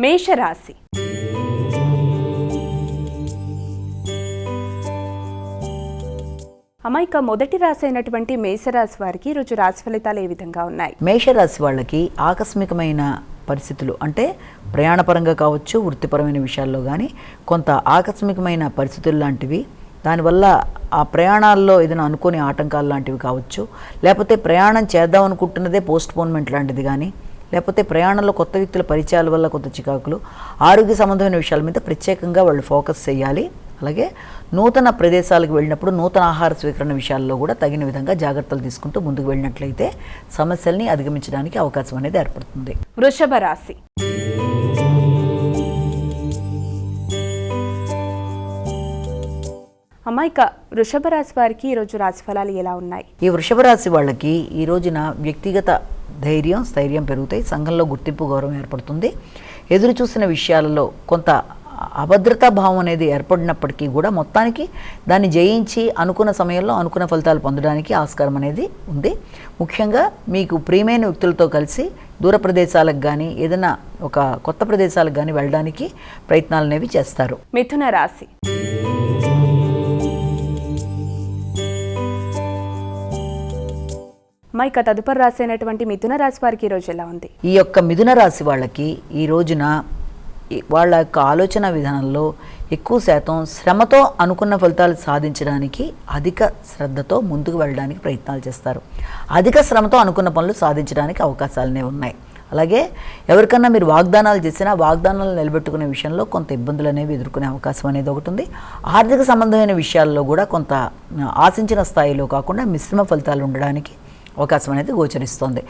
మేషరాశి. అమాయిక మొదటి రాశి అయినటువంటి మేషరాశి వారికి ఈరోజు రాశి ఫలితాలు ఏ విధంగా ఉన్నాయి? మేషరాశి వాళ్ళకి ఆకస్మికమైన పరిస్థితులు అంటే ప్రయాణపరంగా కావచ్చు వృత్తిపరమైన విషయాల్లో కానీ కొంత ఆకస్మికమైన పరిస్థితులు లాంటివి. దానివల్ల ఆ ప్రయాణాల్లో ఏదైనా అనుకోని ఆటంకాలు లాంటివి కావచ్చు. లేకపోతే ప్రయాణం చేద్దాం అనుకుంటున్నదే పోస్ట్ పోన్మెంట్ లాంటిది కానీ లేకపోతే ప్రయాణంలో కొత్త వ్యక్తుల పరిచయాల వల్ల కొంత చికాకులు ఆరోగ్య సంబంధమైన విషయాల మీద ప్రత్యేకంగా వాళ్ళు ఫోకస్ చేయాలి. అలాగే నూతన ప్రదేశాలకు వెళ్ళినప్పుడు నూతన ఆహార స్వీకరణ విషయాల్లో కూడా తగిన విధంగా జాగ్రత్తలు తీసుకుంటూ ముందుకు వెళ్ళినట్లయితే సమస్యల్ని అధిగమించడానికి అవకాశం అనేది ఏర్పడుతుంది. వృషభ రాశి. అమాయిక వృషభ రాశి వారికి ఈరోజు రాశి ఫలాలు ఎలా ఉన్నాయి? ఈ వృషభ రాశి వాళ్ళకి ఈ రోజున వ్యక్తిగత ధైర్యం స్థైర్యం పెరుగుతాయి. సంఘంలో గుర్తింపు గౌరవం ఏర్పడుతుంది. ఎదురు చూసిన విషయాలలో కొంత అభద్రతా భావం అనేది ఏర్పడినప్పటికీ కూడా మొత్తానికి దాన్ని జయించి అనుకున్న సమయంలో అనుకున్న ఫలితాలు పొందడానికి ఆస్కారం అనేది ఉంది. ముఖ్యంగా మీకు ప్రియమైన వ్యక్తులతో కలిసి దూర ప్రదేశాలకు కానీ ఏదైనా ఒక కొత్త ప్రదేశాలకు కానీ వెళ్ళడానికి ప్రయత్నాలు అనేవి చేస్తారు. మిథున రాశి. మైక తదుపరి రాశి అయినటువంటి మిథున రాశి వారికి ఈరోజు ఎలా ఉంది? ఈ యొక్క మిథున రాశి వాళ్ళకి ఈ రోజున వాళ్ళ యొక్క ఆలోచన విధానంలో ఎక్కువ శాతం శ్రమతో అనుకున్న ఫలితాలు సాధించడానికి అధిక శ్రద్ధతో ముందుకు వెళ్ళడానికి ప్రయత్నాలు చేస్తారు. అధిక శ్రమతో అనుకున్న పనులు సాధించడానికి అవకాశాలనే ఉన్నాయి. అలాగే ఎవరికన్నా మీరు వాగ్దానాలు చేసినా వాగ్దానాలు నిలబెట్టుకునే విషయంలో కొంత ఇబ్బందులు అనేవి ఎదుర్కొనే అవకాశం అనేది ఒకటి ఉంది. ఆర్థిక సంబంధమైన విషయాల్లో కూడా కొంత ఆశించిన స్థాయిలో కాకుండా మిశ్రమ ఫలితాలు ఉండడానికి అవకాశం అనేది గోచరిస్తోంది.